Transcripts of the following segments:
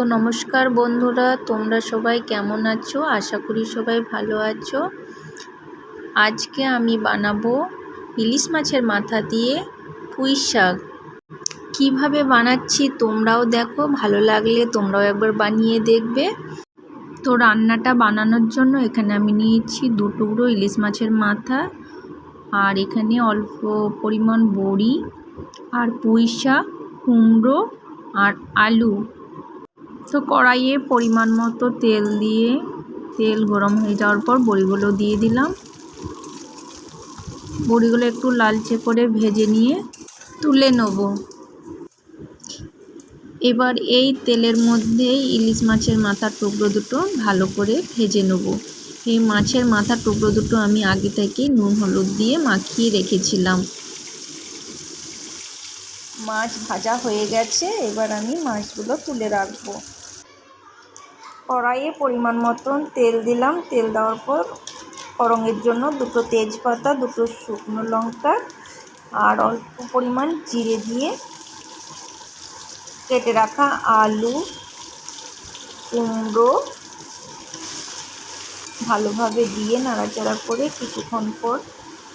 তো নমস্কার বন্ধুরা, তোমরা সবাই কেমন আছো? আশা করি সবাই ভালো আছো। আজকে আমি বানাবো ইলিশ মাছের মাথা দিয়ে পুঁই শাক। কীভাবে বানাচ্ছি তোমরাও দেখো, ভালো লাগলে তোমরাও একবার বানিয়ে দেখবে। তো রান্নাটা বানানোর জন্য এখানে আমি নিয়েছি দু টুকরো ইলিশ মাছের মাথা আর এখানে অল্প পরিমাণ বড়ি আর পুঁই শাক, কুমড়ো আর আলু। তো কড়াইয়ে পরিমাণ মতো তেল দিয়ে, তেল গরম হয়ে যাওয়ার পর বড়িগুলো দিয়ে দিলাম। বড়িগুলো একটু লালচে করে ভেজে নিয়ে তুলে নেব। এবার এই তেলের মধ্যে ইলিশ মাছের মাথার টুকরো দুটো ভালো করে ভেজে নেব। এই মাছের মাথার টুকরো দুটো আমি আগে থেকে নুন, হলুদ দিয়ে মাখিয়ে রেখেছিলাম। মাছ ভাজা হয়ে গেছে, এবার আমি মাছগুলো তুলে রাখব। কড়াইয়ে পরিমাণ মতন তেল দিলাম, তেল দেওয়ার পর করঙের জন্য দুটো তেজপাতা, দুটো শুকনো লঙ্কা আর অল্প পরিমাণ জিরে দিয়ে কেটে রাখা আলু, কুমড়ো ভালোভাবে দিয়ে নাড়াচাড়া করে কিছুক্ষণ পর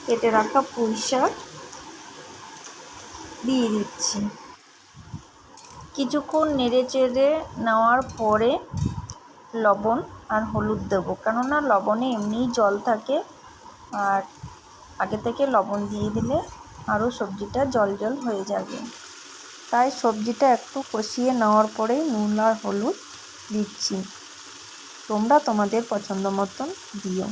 কেটে রাখা পুঁই শাক দিয়ে দিচ্ছি। কিছুক্ষণ নেড়ে চেড়ে নেওয়ার পরে লবণ আর হলুদ দেবো। কেননা লবণে এমনিই জল থাকে আর আগে থেকে লবণ দিয়ে দিলে আরও সবজিটা জল জল হয়ে যাবে। তাই সবজিটা একটু কষিয়ে নেওয়ার পরেই নুন আর হলুদ দিচ্ছি। তোমরা তোমাদের পছন্দ মতন দিও।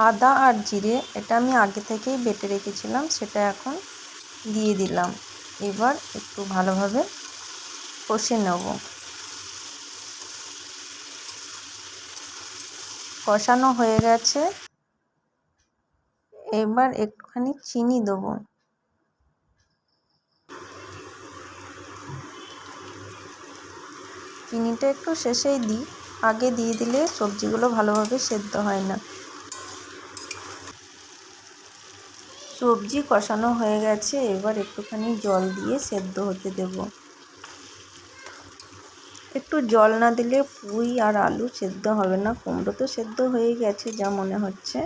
আদা আর জিরে এটা আমি আগে থেকেই বেটে রেখেছিলাম, সেটা এখন দিয়ে দিলাম। এবার একটু ভালোভাবে কষে নেব। কষানো হয়ে গেছে। এবার একটুখানি চিনি দেবো। চিনিটা একটু শেষেই দিই। আগে দিয়ে দিলে সবজিগুলো ভালোভাবে সেদ্ধ হয় না। সবজি কষানো হয়ে গেছে, এবার একটুখানি জল দিয়ে সেদ্ধ হতে দেব। একটু জল না দিলে পুঁই আর আলু সেদ্ধ হবে না, কুমড়ো তো সেদ্ধ হয়ে গেছে যা মনে হচ্ছে।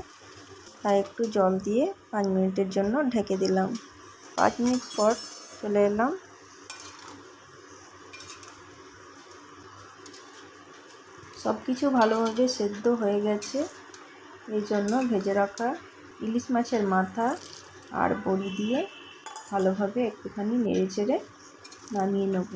তাই একটু জল দিয়ে পাঁচ মিনিটের জন্য ঢেকে দিলাম। পাঁচ মিনিট পর চলে এলাম। সব কিছু ভালোভাবে সেদ্ধ হয়ে গেছে। এই জন্য ভেজে রাখা ইলিশ মাছের মাথা আর বড়ি দিয়ে ভালোভাবে একটুখানি নেড়ে চেড়ে নামিয়ে নেব।